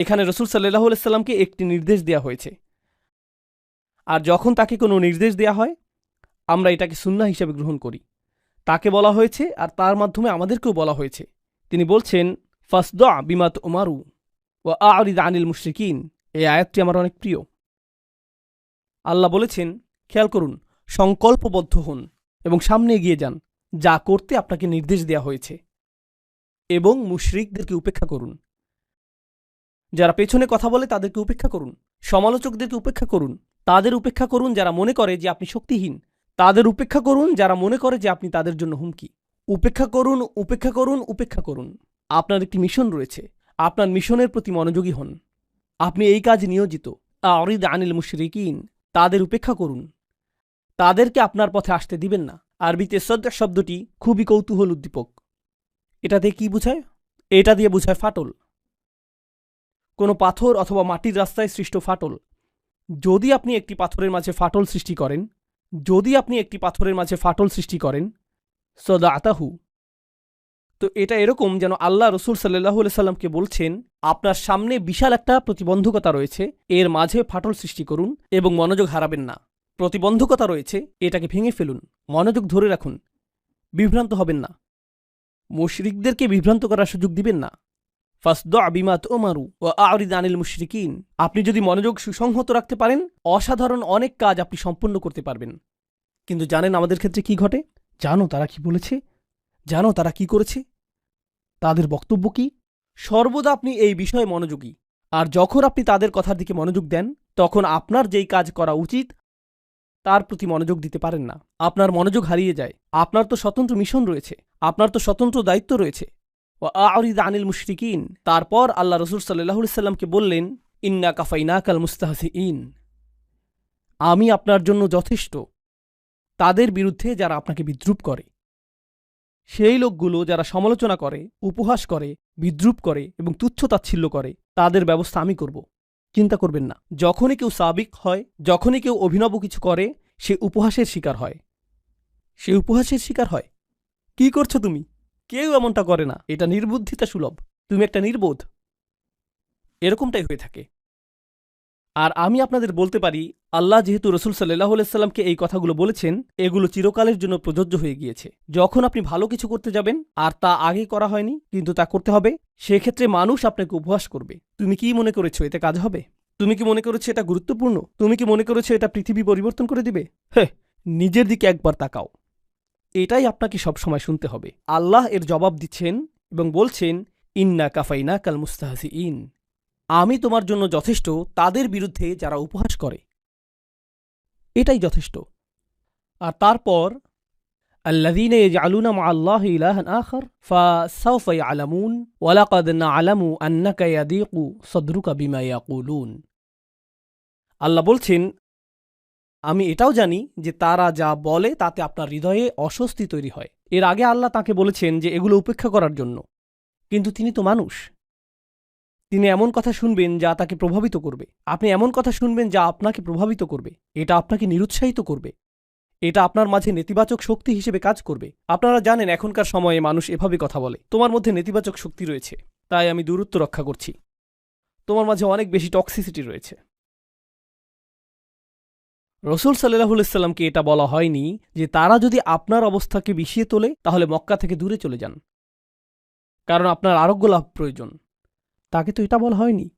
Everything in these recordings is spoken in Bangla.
এখানে রসুল সাল্লাহ সাল্লামকে একটি নির্দেশ দেওয়া হয়েছে। আর যখন তাকে কোনো নির্দেশ দেওয়া হয়, আমরা এটাকে সুন্না হিসেবে গ্রহণ করি। তাকে বলা হয়েছে আর তার মাধ্যমে আমাদেরকেও বলা হয়েছে। তিনি বলছেন, ফাসদ বিমাত উমারু ও আরিদ আনিল মুশরিকিন। এই আয়াতটি আমার অনেক প্রিয়। আল্লাহ বলেছেন, খেয়াল করুন, সংকল্পবদ্ধ হন এবং সামনে এগিয়ে যান। যা করতে আপনাকে নির্দেশ দেওয়া হয়েছে। এবং মুশরিকদেরকে উপেক্ষা করুন। যারা পেছনে কথা বলে তাদেরকে উপেক্ষা করুন। সমালোচকদেরকে উপেক্ষা করুন। তাদের উপেক্ষা করুন যারা মনে করে যে আপনি শক্তিহীন। তাদের উপেক্ষা করুন যারা মনে করে যে আপনি তাদের জন্য হুমকি। উপেক্ষা করুন উপেক্ষা করুন উপেক্ষা করুন। আপনার একটি মিশন রয়েছে। আপনার মিশনের প্রতি মনোযোগী হন। আপনি এই কাজ নিয়োজিত। আরিদ আনিল মুশরিকিন, তাদের উপেক্ষা করুন। তাদেরকে আপনার পথে আসতে দিবেন না। আরবিতে সদ্যা শব্দটি খুবই কৌতূহল উদ্দীপক এটাতে কি বোঝায়? এটা দিয়ে বোঝায় ফাটল। কোনো পাথর অথবা মাটির রাস্তায় সৃষ্ট ফাটল। যদি আপনি একটি পাথরের মাঝে ফাটল সৃষ্টি করেন, যদি আপনি একটি পাথরের মাঝে ফাটল সৃষ্টি করেন সদা আতাহু তো এটা এরকম যেন আল্লাহ রসুল সাল্লাহ সাল্লামকে বলছেন, আপনার সামনে বিশাল একটা প্রতিবন্ধকতা রয়েছে, এর মাঝে ফাটল সৃষ্টি করুন এবং মনোযোগ হারাবেন না। প্রতিবন্ধকতা রয়েছে, এটাকে ভেঙে ফেলুন, মনোযোগ ধরে রাখুন, বিভ্রান্ত হবেন না। মুশরিকদেরকে বিভ্রান্ত করার সুযোগ দিবেন না। ফাসদ আবিমাত ওমারু ও আরিদ আনিল মুশরিকিন। আপনি যদি মনোযোগ সুসংহত রাখতে পারেন, অসাধারণ অনেক কাজ আপনি সম্পূর্ণ করতে পারবেন। কিন্তু জানেন আমাদের ক্ষেত্রে কি ঘটে? জানো তারা কি বলেছে? জানো তারা কি করেছে? তাদের বক্তব্য কি? সর্বদা আপনি এই বিষয়ে মনোযোগী। আর যখন আপনি তাদের কথার দিকে মনোযোগ দেন, তখন আপনার যেই কাজ করা উচিত, তার প্রতি মনোযোগ দিতে পারেন না। আপনার মনোযোগ হারিয়ে যায়। আপনার তো স্বতন্ত্র মিশন রয়েছে। আপনার তো স্বতন্ত্র দায়িত্ব রয়েছে। ও আরিদ আনিল মুশরিকিন। তারপর আল্লাহ রসুল সাল্লাহ সাল্লামকে বললেন, ইন্না কাফাইনাকাল মুস্তাহসি ইন আমি আপনার জন্য যথেষ্ট। তাদের বিরুদ্ধে যারা আপনাকে বিদ্রুপ করে, সেই লোকগুলো যারা সমালোচনা করে, উপহাস করে, বিদ্রুপ করে এবং তুচ্ছ তাচ্ছিল্য করে, তাদের ব্যবস্থা আমি করব। চিন্তা করবেন না। যখনই কেউ সাবিক হয়, যখনই কেউ অভিনব কিছু করে, সে উপহাসের শিকার হয়। সে উপহাসের শিকার হয়। কি করছ তুমি? কেউ এমনটা করে না। এটা নির্বুদ্ধিতা সুলভ। তুমি একটা নির্বোধ। এরকমটাই হয়ে থাকে। আর আমি আপনাদের বলতে পারি, আল্লাহ যেহেতু রসুল সাল্লাহ সাল্লামকে এই কথাগুলো বলেছেন, এগুলো চিরকালের জন্য প্রযোজ্য হয়ে গিয়েছে। যখন আপনি ভালো কিছু করতে যাবেন, আর তা আগে করা হয়নি, কিন্তু তা করতে হবে, সেক্ষেত্রে মানুষ আপনাকে উপহাস করবে। তুমি কি মনে করেছ এতে কাজ হবে? তুমি কি মনে করেছ এটা গুরুত্বপূর্ণ? তুমি কি মনে করেছ এটা পৃথিবী পরিবর্তন করে দিবে? হ্যাঁ নিজের দিকে একবার তাকাও। এটাই আপনাকে সবসময় শুনতে হবে আল্লাহ এর জবাব দিচ্ছেন এবং বলছেন ইন্না কাফাইনা কাল মুস্তাহাসি ইন আমি তোমার জন্য যথেষ্ট তাদের বিরুদ্ধে যারা উপহাস করে এটাই যথেষ্ট আর তারপর الذين يجعلون مع الله إلها آخر فسوف يعلمون ولقد نعلم أنك يضيق صدرك بما يقولون আল্লাহ বলছেন আমি এটাও জানি যে তারা যা বলে তাতে আপনার হৃদয়ে অস্বস্তি তৈরি হয়। এর আগে আল্লাহ তাকে বলেছেন যে এগুলো উপেক্ষা করার জন্য। কিন্তু তিনি তো মানুষ। তিনি এমন কথা শুনবেন যা তাকে প্রভাবিত করবে। আপনি এমন কথা শুনবেন যা আপনাকে প্রভাবিত করবে। এটা আপনাকে নিরুৎসাহিত করবে। এটা আপনার মাঝে নেতিবাচক শক্তি হিসেবে কাজ করবে। আপনারা জানেন এখনকার সময়ে মানুষ এভাবে কথা বলে। তোমার মধ্যে নেতিবাচক শক্তি রয়েছে। তাই আমি দূরত্ব রক্ষা করছি। তোমার মাঝে অনেক বেশি টক্সিসিটি রয়েছে। রসুল সাল্লাহ সাল্লামকে এটা বলা হয়নি যে তারা যদি আপনার অবস্থাকে বিষিয়ে তোলে, তাহলে মক্কা থেকে দূরে চলে যান। কারণ আপনার আরোগ্য লাভ প্রয়োজন। তাকে তো এটা বলা হয়নি।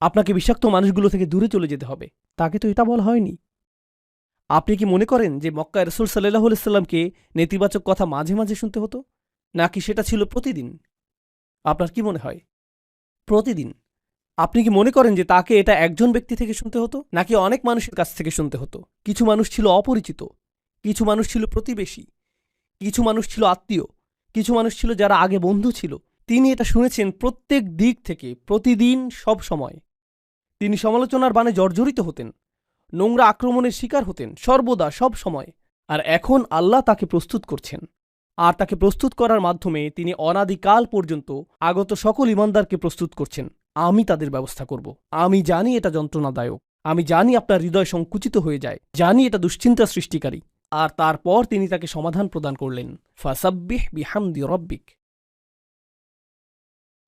আপনাকে বিষাক্ত মানুষগুলো থেকে দূরে চলে যেতে হবে। তাকে তো এটা বলা হয়নি। আপনি কি মনে করেন যে মক্কা রসুল সাল্লাহ সাল্লামকে নেতিবাচক কথা মাঝে মাঝে শুনতে হতো? নাকি সেটা ছিল প্রতিদিন? আপনার কি মনে হয়? প্রতিদিন। আপনি কি মনে করেন যে তাকে এটা একজন ব্যক্তি থেকে শুনতে হতো? নাকি অনেক মানুষের কাছ থেকে শুনতে হতো? কিছু মানুষ ছিল অপরিচিত, কিছু মানুষ ছিল প্রতিবেশী, কিছু মানুষ ছিল আত্মীয়, কিছু মানুষ ছিল যারা আগে বন্ধু ছিল। তিনি এটা শুনেছেন প্রত্যেক দিক থেকে, প্রতিদিন, সব সময়। তিনি সমালোচনার বানে জর্জরিত হতেন, নোংরা আক্রমণের শিকার হতেন, সর্বদা, সব সময়। আর এখন আল্লাহ তাকে প্রস্তুত করছেন। আর তাকে প্রস্তুত করার মাধ্যমে তিনি অনাদিকাল পর্যন্ত আগত সকল ইমানদারকে প্রস্তুত করছেন। আমি তাদের ব্যবস্থা করব। আমি জানি এটা যন্ত্রণাদায়ক। আমি জানি আপনার হৃদয় সংকুচিত হয়ে যায়। জানি এটা দুশ্চিন্তা সৃষ্টিকারী। আর তারপর তিনি তাকে সমাধান প্রদান করলেন। ফাসাব্বিহ বিহামদি রব্বিক।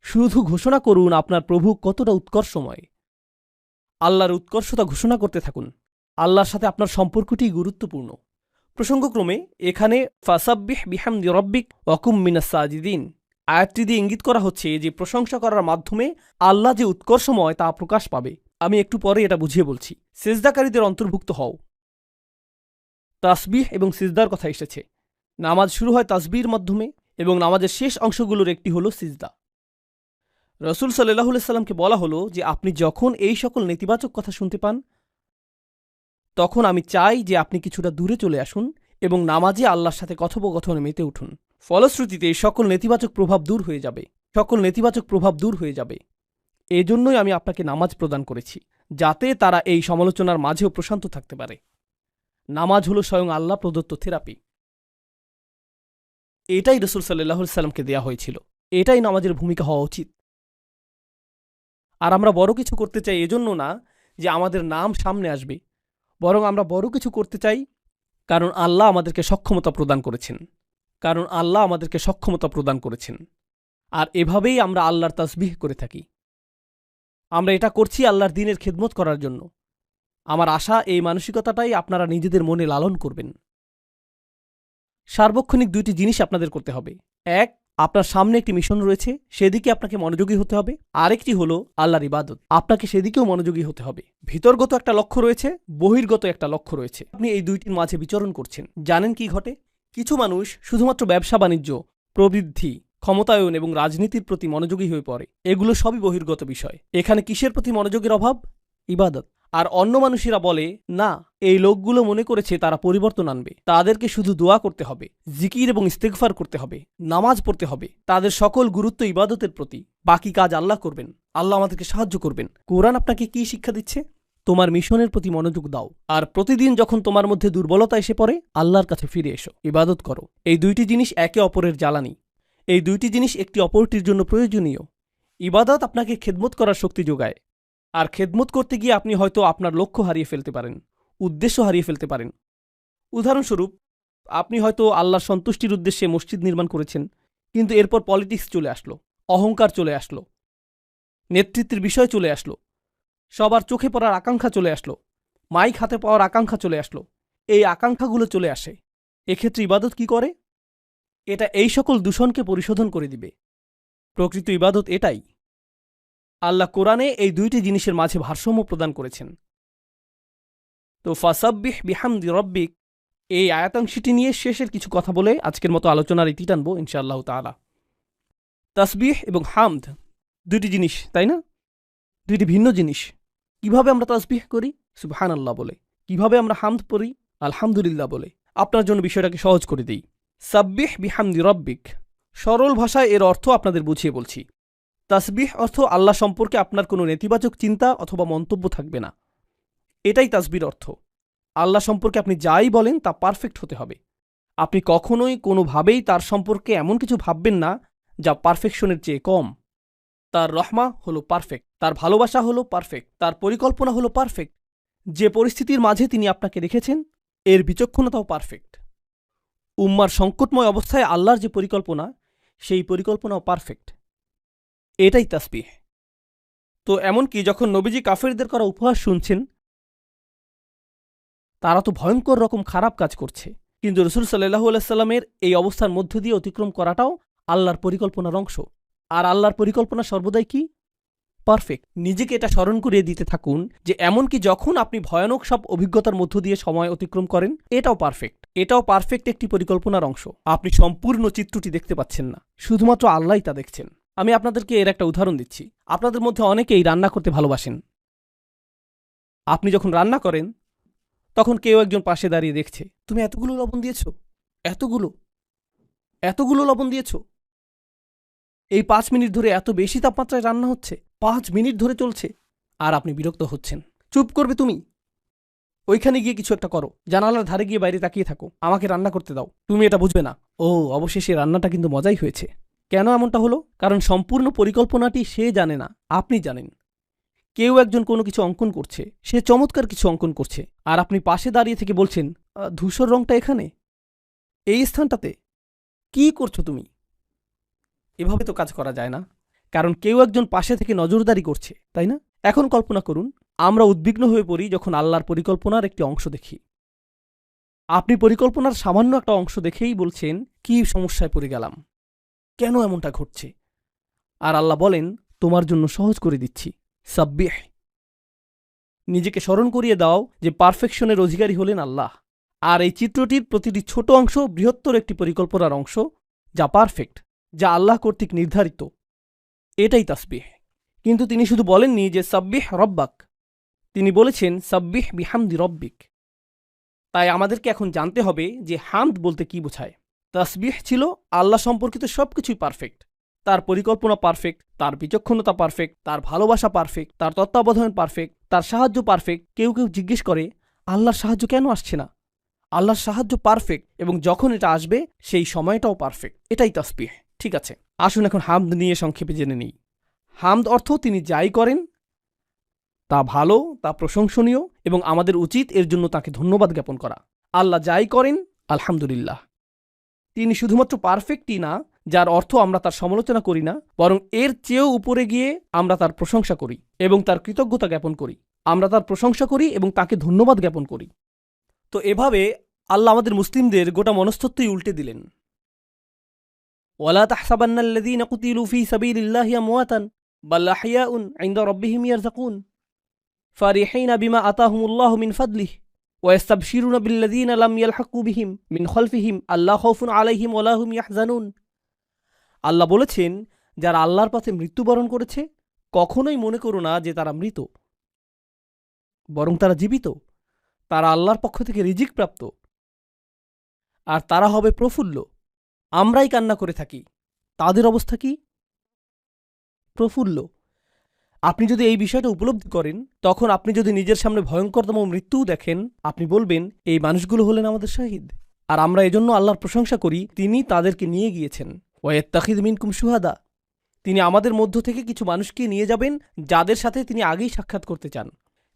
শুধু ঘোষণা করুন, আপনার প্রভু কতটা উৎকর্ষময়। আল্লাহর উৎকর্ষতা ঘোষণা করতে থাকুন। আল্লাহর সাথে আপনার সম্পর্কটি গুরুত্বপূর্ণ। প্রসঙ্গক্রমে, এখানে ফাসাব্বিহ বিহামদি রব্বিক ওয়াকুম মিনাস আয়াতটি দিয়ে ইঙ্গিত করা হচ্ছে যে প্রশংসা করার মাধ্যমে আল্লাহ যে উৎকর্ষময় তা প্রকাশ পাবে। আমি একটু পরে এটা বুঝিয়ে বলছি। সেজদাকারীদের অন্তর্ভুক্ত হও। তাসবিহ এবং সিজদার কথা এসেছে। নামাজ শুরু হয় তাসবির মাধ্যমে এবং নামাজের শেষ অংশগুলোর একটি হল সিজদা। রসুল সাল্লাহ সাল্লামকে বলা হলো যে, আপনি যখন এই সকল নেতিবাচক কথা শুনতে পান, তখন আমি চাই যে আপনি কিছুটা দূরে চলে আসুন এবং নামাজে আল্লাহর সাথে কথোপকথনে মেতে উঠুন। ফলশ্রুতিতে সকল নেতিবাচক প্রভাব দূর হয়ে যাবে। সকল নেতিবাচক প্রভাব দূর হয়ে যাবে। এজন্যই আমি আপনাকে নামাজ প্রদান করেছি, যাতে তারা এই সমালোচনার মাঝেও প্রশান্ত থাকতে পারে। নামাজ হল স্বয়ং আল্লাহ প্রদত্ত থেরাপি। এটাই রসুল সাল্লাহ সাল্লামকে দেয়া হয়েছিল। এটাই নামাজের ভূমিকা হওয়া উচিত। আর আমরা বড় কিছু করতে চাই এজন্য না যে আমাদের নাম সামনে আসবে, বরং আমরা বড় কিছু করতে চাই কারণ আল্লাহ আমাদেরকে সক্ষমতা প্রদান করেছেন। কারণ আল্লাহ আমাদেরকে সক্ষমতা প্রদান করেছেন। আর এভাবেই আমরা আল্লাহর তাসবিহ করে থাকি। আমরা এটা করছি আল্লাহর দিনের খেদমত করার জন্য। আমার আশা, এই মানসিকতাটাই আপনারা নিজেদের মনে লালন করবেন। সার্বক্ষণিক দুইটি জিনিস আপনাদের করতে হবে। এক, আপনার সামনে একটি মিশন রয়েছে, সেদিকে আপনাকে মনোযোগী হতে হবে। আরেকটি হলো আল্লাহর ইবাদত। আপনাকে সেদিকেও মনোযোগী হতে হবে। ভিতরগত একটা লক্ষ্য রয়েছে, বহির্গত একটা লক্ষ্য রয়েছে। আপনি এই দুইটির মাঝে বিচরণ করছেন। জানেন কি ঘটে? কিছু মানুষ শুধুমাত্র ব্যবসা বাণিজ্য, প্রবৃদ্ধি, ক্ষমতায়ন এবং রাজনীতির প্রতি মনোযোগী হয়ে পড়ে। এগুলো সবই বহির্গত বিষয়। এখানে কিসের প্রতি মনোযোগের অভাব? ইবাদত। আর অন্য মানুষেরা বলে, না, এই লোকগুলো মনে করেছে তারা পরিবর্তন আনবে। তাদেরকে শুধু দোয়া করতে হবে, জিকির এবং ইস্তেকফার করতে হবে, নামাজ পড়তে হবে। তাদের সকল গুরুত্ব ইবাদতের প্রতি। বাকি কাজ আল্লাহ করবেন। আল্লাহ আমাদেরকে সাহায্য করবেন। কোরআন আপনাকে কি শিক্ষা দিচ্ছে? তোমার মিশনের প্রতি মনোযোগ দাও। আর প্রতিদিন যখন তোমার মধ্যে দুর্বলতা এসে পড়ে, আল্লাহর কাছে ফিরে এসো। ইবাদত করো। এই দুইটি জিনিস একে অপরের জ্বালানি। এই দুইটি জিনিস একটি অপরটির জন্য প্রয়োজনীয়। ইবাদত আপনাকে খেদমত করার শক্তি যোগায়। আর খেদমত করতে গিয়ে আপনি হয়তো আপনার লক্ষ্য হারিয়ে ফেলতে পারেন, উদ্দেশ্য হারিয়ে ফেলতে পারেন। উদাহরণস্বরূপ, আপনি হয়তো আল্লাহর সন্তুষ্টির উদ্দেশ্যে মসজিদ নির্মাণ করেছেন, কিন্তু এরপর পলিটিক্স চলে আসলো, অহংকার চলে আসলো, নেতৃত্বের বিষয় চলে আসলো। সবার চোখে পড়ার আকাঙ্ক্ষা চলে আসলো। মাইক হাতে পাওয়ার আকাঙ্ক্ষা চলে আসলো। এই আকাঙ্ক্ষাগুলো চলে আসে। এক্ষেত্রে ইবাদত কি করে? এটা এই সকল দূষণকে পরিশোধন করে দিবে। প্রকৃত ইবাদত এটাই। আল্লাহ কোরআনে এই দুইটি জিনিসের মাঝে ভারসাম্য প্রদান করেছেন। তো ফাসাব্বিহ বিহামদি রব্বিক। এই আয়াতাংশটি নিয়ে শেষের কিছু কথা বলে আজকের মতো আলোচনার ইতি টানবো ইনশাআল্লাহ তালা তাসবিহ এবং হামদ দুইটি জিনিস, তাই না? দুইটি ভিন্ন জিনিস। কীভাবে আমরা তাসবিহ করি? সুবহান আল্লাহ বলে। কীভাবে আমরা হামদ পড়ি? আলহামদুলিল্লাহ বলে। আপনার জন্য বিষয়টাকে সহজ করে দিই। সাব্বিহ বিহামদি রব্বিক। সরল ভাষায় এর অর্থ আপনাদের বুঝিয়ে বলছি। তাসবিহ অর্থ আল্লাহ সম্পর্কে আপনার কোনো নেতিবাচক চিন্তা অথবা মন্তব্য থাকবে না। এটাই তাসবির অর্থ। আল্লাহ সম্পর্কে আপনি যাই বলেন তা পারফেক্ট হতে হবে। আপনি কখনোই কোনোভাবেই তার সম্পর্কে এমন কিছু ভাববেন না যা পারফেকশনের চেয়ে কম। তার রহমা হলো পারফেক্ট তার ভালোবাসা হলো পারফেক্ট তার পরিকল্পনা হলো পারফেক্ট যে পরিস্থিতির মাঝে তিনি আপনাকে রেখেছেন এর বিচক্ষণতাও পারফেক্ট উম্মার সংকটময় অবস্থায় আল্লাহর যে পরিকল্পনা, সেই পরিকল্পনাও পারফেক্ট এটাই তাসবিহ। তো এমনকি যখন নবীজি কাফেরদের করা উপহাস শুনছেন, তারা তো ভয়ঙ্কর রকম খারাপ কাজ করছে। কিন্তু রসুল সাল্লাহু আলাইস্লামের এই অবস্থার মধ্য দিয়ে অতিক্রম করাটাও আল্লাহর পরিকল্পনার অংশ। আর আল্লাহর পরিকল্পনা সর্বদাই কি? পারফেক্ট নিজেকে এটা স্মরণ করিয়ে দিতে থাকুন যে এমনকি যখন আপনি ভয়ানক সব অভিজ্ঞতার মধ্য দিয়ে সময় অতিক্রম করেন, এটাও পারফেক্ট এটাও পারফেক্ট একটি পরিকল্পনার অংশ। আপনি সম্পূর্ণ চিত্রটি দেখতে পাচ্ছেন না। শুধুমাত্র আল্লাহই তা দেখছেন। আমি আপনাদেরকে এর একটা উদাহরণ দিচ্ছি। আপনাদের মধ্যে অনেকেই রান্না করতে ভালোবাসেন। আপনি যখন রান্না করেন, তখন কেউ একজন পাশে দাঁড়িয়ে দেখছে, তুমি এতগুলো লবণ দিয়েছ? এতগুলো? এতগুলো লবণ দিয়েছ? এই পাঁচ মিনিট ধরে এত বেশি তাপমাত্রায় রান্না হচ্ছে, পাঁচ মিনিট ধরে চলছে, আর আপনি বিরক্ত হচ্ছেন। চুপ করবে তুমি। ওইখানে গিয়ে কিছু একটা করো, জানালার ধারে গিয়ে বাইরে তাকিয়ে থাকো, আমাকে রান্না করতে দাও। তুমি এটা বুঝবে না। ও, অবশেষে রান্নাটা কিন্তু মজাই হয়েছে। কেন এমনটা হলো? কারণ সম্পূর্ণ পরিকল্পনাটি সে জানে না, আপনি জানেন। কেউ একজন কোনো কিছু অঙ্কন করছে, সে চমৎকার কিছু অঙ্কন করছে, আর আপনি পাশে দাঁড়িয়ে থেকে বলছেন ধূসর রংটা এখানে? এই স্থানটাতে? কি করছ তুমি? এভাবে তো কাজ করা যায় না। কারণ কেউ একজন পাশে থেকে নজরদারি করছে, তাই না? এখন কল্পনা করুন, আমরা উদ্বিগ্ন হয়ে পড়ি যখন আল্লাহর পরিকল্পনার একটি অংশ দেখি। আপনি পরিকল্পনার সামান্য একটা অংশ দেখেই বলছেন, কি সমস্যায় পড়ে গেলাম? কেন এমনটা ঘটছে? আর আল্লাহ বলেন, তোমার জন্য সহজ করে দিচ্ছি। সাব্বিহ। নিজেকে স্মরণ করিয়ে দাও যে পারফেকশনের অধিকারী হলেন আল্লাহ। আর এই চিত্রটির প্রতিটি ছোট অংশ বৃহত্তর একটি পরিকল্পনার অংশ, যা পারফেক্ট। যা আল্লাহ কর্তৃক নির্ধারিত। এটাই তাসবিহ। কিন্তু তিনি শুধু বলেননি যে, সাব্বিহ রব্বাক। তিনি বলেছেন, সাব্বিহ বিহামদি রব্বিক। তাই আমাদেরকে এখন জানতে হবে যে, হামদ বলতে কি বোঝায়? তাসবিহ ছিল আল্লাহ সম্পর্কিত সবকিছুই পারফেক্ট। তার পরিকল্পনা পারফেক্ট, তার বিচক্ষণতা পারফেক্ট, তার ভালোবাসা পারফেক্ট, তার তত্ত্বাবধান পারফেক্ট, তার সাহায্য পারফেক্ট। কেউ কেউ জিজ্ঞেস করে, আল্লাহর সাহায্য কেন আসছে না? আল্লাহর সাহায্য পারফেক্ট এবং যখন এটা আসবে, সেই সময়টাও পারফেক্ট। এটাই তাসবিহ। ঠিক আছে, আসুন এখন হামদ নিয়ে সংক্ষেপে জেনে নিই। হামদ অর্থ তিনি যাই করেন, তা ভালো, তা প্রশংসনীয় এবং আমাদের উচিত এর জন্য তাকে ধন্যবাদ জ্ঞাপন করা। আল্লাহ যাই করেন, আলহামদুলিল্লাহ। তিনি শুধুমাত্র পারফেক্টই না, যার অর্থ আমরা তার সমালোচনা করি না, বরং এর চেয়েও উপরে গিয়ে আমরা তার প্রশংসা করি এবং তার কৃতজ্ঞতা জ্ঞাপন করি। আমরা তার প্রশংসা করি এবং তাকে ধন্যবাদ জ্ঞাপন করি। তো এভাবে আল্লাহ আমাদের মুসলিমদের গোটা মনস্তত্বই উল্টে দিলেন। ওয়ালা তাহসাবান্নাল্লাযীনা কুতিলু ফী সাবিলিল্লাহি আমওয়াতান বাল আহইয়াউন ইনদা রাব্বিহিম ইয়ারযাকুন ফারিহিনা বিমা আতাহুমুল্লাহু মিন ফাদলিহি ويستبشرون بالذين لم يلحقوا بهم من خلفهم আল্লাহ خوف عليهم ولا هم يحزنون আল্লাহ বলেছেন যারা আল্লাহর পথে মৃত্যুবরণ করেছে কখনোই মনে করো না যে তারা মৃত বরং তারা জীবিত তারা আল্লাহর পক্ষ থেকে রিজিক প্রাপ্ত আর তারা হবে প্রফুল্ল আমরাই কান্না করে থাকি। তাদের অবস্থা কি? প্রফুল্ল, আপনি যদি এই বিষয়টা উপলব্ধি করেন, তখন আপনি যদি নিজের সামনে ভয়ঙ্করতম মৃত্যুও দেখেন, আপনি বলবেন, এই মানুষগুলো হলেন আমাদের শহীদ। আর আমরা এজন্য আল্লাহর প্রশংসা করি, তিনি তাদেরকে নিয়ে গিয়েছেন। ওয়েত্তাখিদ মিনকুম সুহাদা তিনি আমাদের মধ্য থেকে কিছু মানুষকে নিয়ে যাবেন, যাদের সাথে তিনি আগেই সাক্ষাৎ করতে চান।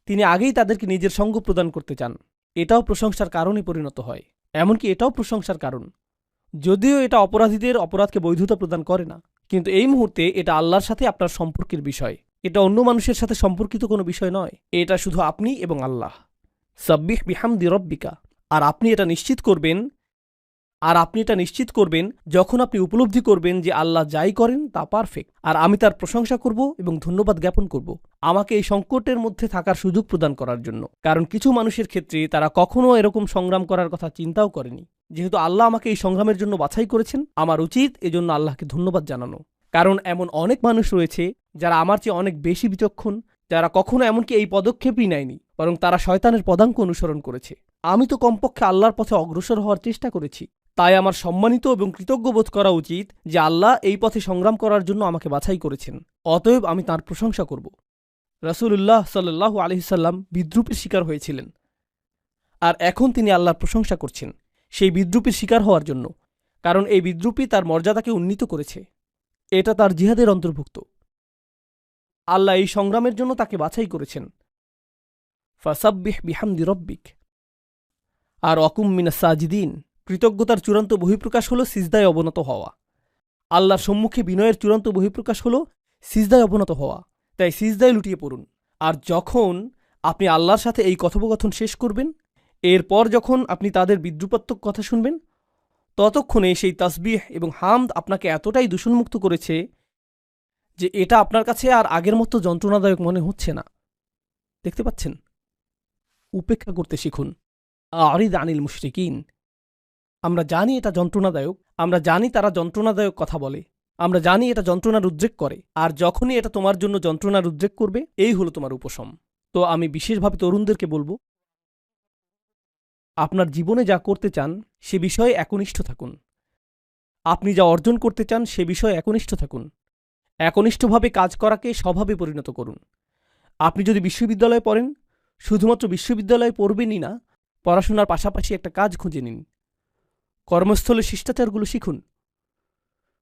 তিনি আগেই তাদেরকে নিজের সঙ্গ প্রদান করতে চান। এটাও প্রশংসার কারণে পরিণত হয়। এমনকি এটাও প্রশংসার কারণ। যদিও এটা অপরাধীদের অপরাধকে বৈধতা প্রদান করে না, কিন্তু এই মুহূর্তে এটা আল্লাহর সাথে আপনার সম্পর্কের বিষয়। এটা অন্য মানুষের সাথে সম্পর্কিত কোনো বিষয় নয়। এটা শুধু আপনি এবং আল্লাহ। সাব্বিহ বিহামদি রব্বিকা। আর আপনি এটা নিশ্চিত করবেন, আর আপনি এটা নিশ্চিত করবেন যখন আপনি উপলব্ধি করবেন যে আল্লাহ যাই করেন তা পারফেক্ট আর আমি তার প্রশংসা করব এবং ধন্যবাদ জ্ঞাপন করব। আমাকে এই সংকটের মধ্যে থাকার সুযোগ প্রদান করার জন্য। কারণ কিছু মানুষের ক্ষেত্রে তারা কখনও এরকম সংগ্রাম করার কথা চিন্তাও করেনি। যেহেতু আল্লাহ আমাকে এই সংগ্রামের জন্য বাছাই করেছেন, আমার উচিত এজন্য আল্লাহকে ধন্যবাদ জানানো। কারণ এমন অনেক মানুষ রয়েছে যারা আমার চেয়ে অনেক বেশি বিচক্ষণ, যারা কখনো এমনকি এই পদক্ষেপই নেয়নি, বরং তারা শয়তানের পদাঙ্ক অনুসরণ করেছে। আমি তো কমপক্ষে আল্লাহর পথে অগ্রসর হওয়ার চেষ্টা করেছি। তাই আমার সম্মানিত এবং কৃতজ্ঞ বোধ করা উচিত যে আল্লাহ এই পথে সংগ্রাম করার জন্য আমাকে বাছাই করেছেন। অতএব আমি তার প্রশংসা করব। রসুল্লাহ সাল্লাহ আলহিসাল্লাম বিদ্রুপের শিকার হয়েছিলেন। আর এখন তিনি আল্লাহর প্রশংসা করছেন। সেই বিদ্রুপের শিকার হওয়ার জন্য, কারণ এই বিদ্রুপই তার মর্যাদাকে উন্নীত করেছে। এটা তার জিহাদের অন্তর্ভুক্ত। আল্লাহ এই সংগ্রামের জন্য তাকে বাছাই করেছেন। ফাসাব্বিহ বিহামদি রব্বিক। আর অকুম মিনা সাজিদিন, কৃতজ্ঞতার চূড়ান্ত বহিঃপ্রকাশ হল সিজদায় অবনত হওয়া। আল্লাহর সম্মুখে বিনয়ের চূড়ান্ত বহিঃপ্রকাশ হল সিজদায় অবনত হওয়া। তাই সিজদায় লুটিয়ে পড়ুন। আর যখন আপনি আল্লাহর সাথে এই কথোপকথন শেষ করবেন এরপর যখন আপনি তাদের বিদ্রুপাত্মক কথা শুনবেন, ততক্ষণে সেই তাসবিহ এবং হামদ আপনাকে এতটাই দূষণমুক্ত করেছে যে এটা আপনার কাছে আর আগের মতো যন্ত্রণাদায়ক মনে হচ্ছে না। দেখতে পাচ্ছেন? উপেক্ষা করতে শিখুন। আরিদ আনিল মুশরিকিন। আমরা জানি এটা যন্ত্রণাদায়ক, আমরা জানি তারা যন্ত্রণাদায়ক কথা বলে, আমরা জানি এটা যন্ত্রণার উদ্রেক করে, আর যখনই এটা তোমার জন্য যন্ত্রণার উদ্রেক করবে, এই হলো তোমার উপশম। তো আমি বিশেষভাবে তরুণদেরকে বলব আপনার জীবনে যা করতে চান, সে বিষয়ে একনিষ্ঠ থাকুন। আপনি যা অর্জন করতে চান, সে বিষয়ে একনিষ্ঠ থাকুন। একনিষ্ঠভাবে কাজ করাকে স্বভাবে পরিণত করুন। আপনি যদি বিশ্ববিদ্যালয়ে পড়েন, শুধুমাত্র বিশ্ববিদ্যালয়ে পড়বেনই না, পড়াশোনার পাশাপাশি একটা কাজ খুঁজে নিন। কর্মস্থলে শিষ্টাচারগুলো শিখুন।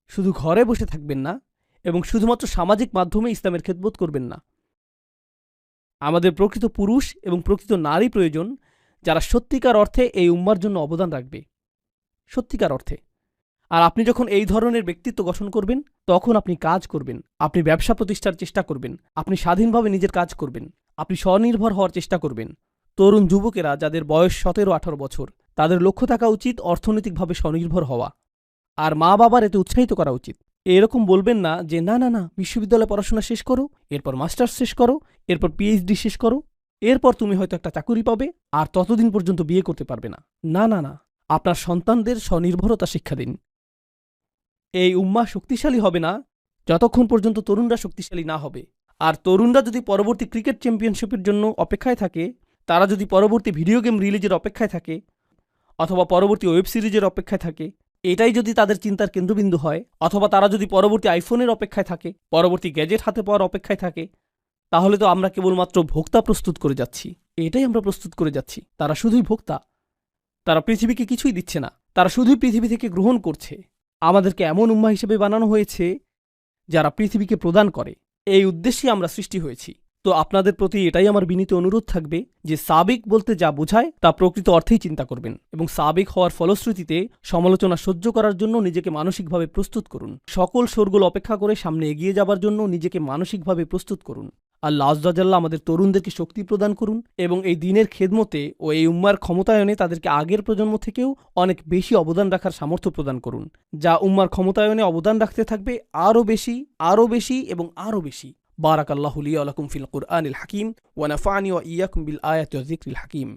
শুধু ঘরে বসে থাকবেন না এবং শুধুমাত্র সামাজিক মাধ্যমে ইসলামের খেদবোধ করবেন না। আমাদের প্রকৃত পুরুষ এবং প্রকৃত নারী প্রয়োজন যারা সত্যিকার অর্থে এই উম্মার জন্য অবদান রাখবে। সত্যিকার অর্থে। আর আপনি যখন এই ধরনের ব্যক্তিত্ব গঠন করবেন, তখন আপনি কাজ করবেন, আপনি ব্যবসা প্রতিষ্ঠার চেষ্টা করবেন, আপনি স্বাধীনভাবে নিজের কাজ করবেন, আপনি স্বনির্ভর হওয়ার চেষ্টা করবেন। তরুণ যুবকেরা যাদের বয়স সতেরো আঠারো বছর, তাদের লক্ষ্য থাকা উচিত অর্থনৈতিকভাবে স্বনির্ভর হওয়া। আর মা বাবার এতে উৎসাহিত করা উচিত। এরকম বলবেন না যে, না না না, বিশ্ববিদ্যালয়ে পড়াশোনা শেষ করো, এরপর মাস্টার্স শেষ করো, এরপর পিএইচডি শেষ করো। এরপর তুমি হয়তো একটা চাকুরি পাবে আর ততদিন পর্যন্ত বিয়ে করতে পারবে না। না না না, আপনার সন্তানদের স্বনির্ভরতা শিক্ষা দিন। এই উম্মা শক্তিশালী হবে না যতক্ষণ পর্যন্ত তরুণরা শক্তিশালী না হবে। আর তরুণরা যদি পরবর্তী ক্রিকেট চ্যাম্পিয়নশিপের জন্য অপেক্ষায় থাকে, তারা যদি পরবর্তী ভিডিও গেম রিলিজের অপেক্ষায় থাকে অথবা পরবর্তী ওয়েব সিরিজের অপেক্ষায় থাকে, এটাই যদি তাদের চিন্তার কেন্দ্রবিন্দু হয়, অথবা তারা যদি পরবর্তী আইফোনের অপেক্ষায় থাকে, পরবর্তী গ্যাজেট হাতে পাওয়ার অপেক্ষায় থাকে তাহলে তো আমরা কেবলমাত্র ভোক্তা প্রস্তুত করে যাচ্ছি। এটাই আমরা প্রস্তুত করে যাচ্ছি। তারা শুধুই ভোক্তা। তারা পৃথিবীকে কিছুই দিচ্ছে না। তারা শুধুই পৃথিবী থেকে গ্রহণ করছে। আমাদেরকে এমন উম্মা হিসেবে বানানো হয়েছে, যারা পৃথিবীকে প্রদান করে। এই উদ্দেশ্যে আমরা সৃষ্টি হয়েছি। তো আপনাদের প্রতি এটাই আমার বিনীত অনুরোধ থাকবে যে সাবিক বলতে যা বোঝায় তা প্রকৃত অর্থেই চিন্তা করবেন এবং সাবিক হওয়ার ফলশ্রুতিতে সমালোচনা সহ্য করার জন্য নিজেকে মানসিকভাবে প্রস্তুত করুন। সকল শোরগোল অপেক্ষা করে সামনে এগিয়ে যাবার জন্য নিজেকে মানসিকভাবে প্রস্তুত করুন। আল্লাহ আজাল্লাহ আমাদের তরুণদেরকে শক্তি প্রদান করুন এবং এই দিনের খেদমতে ও এই উম্মার ক্ষমতায়নে তাদেরকে আগের প্রজন্ম থেকেও অনেক বেশি অবদান রাখার সামর্থ্য প্রদান করুন, যা উম্মার ক্ষমতায়নে অবদান রাখতে থাকবে আরও বেশি আরও বেশি এবং আরও বেশি। বারাক আল্লাহ আলকুম ফিল কুরআনিল হাকিম ওয়ানাফানি ও ইয়াকুম বিল আয়াতিল হাকিম।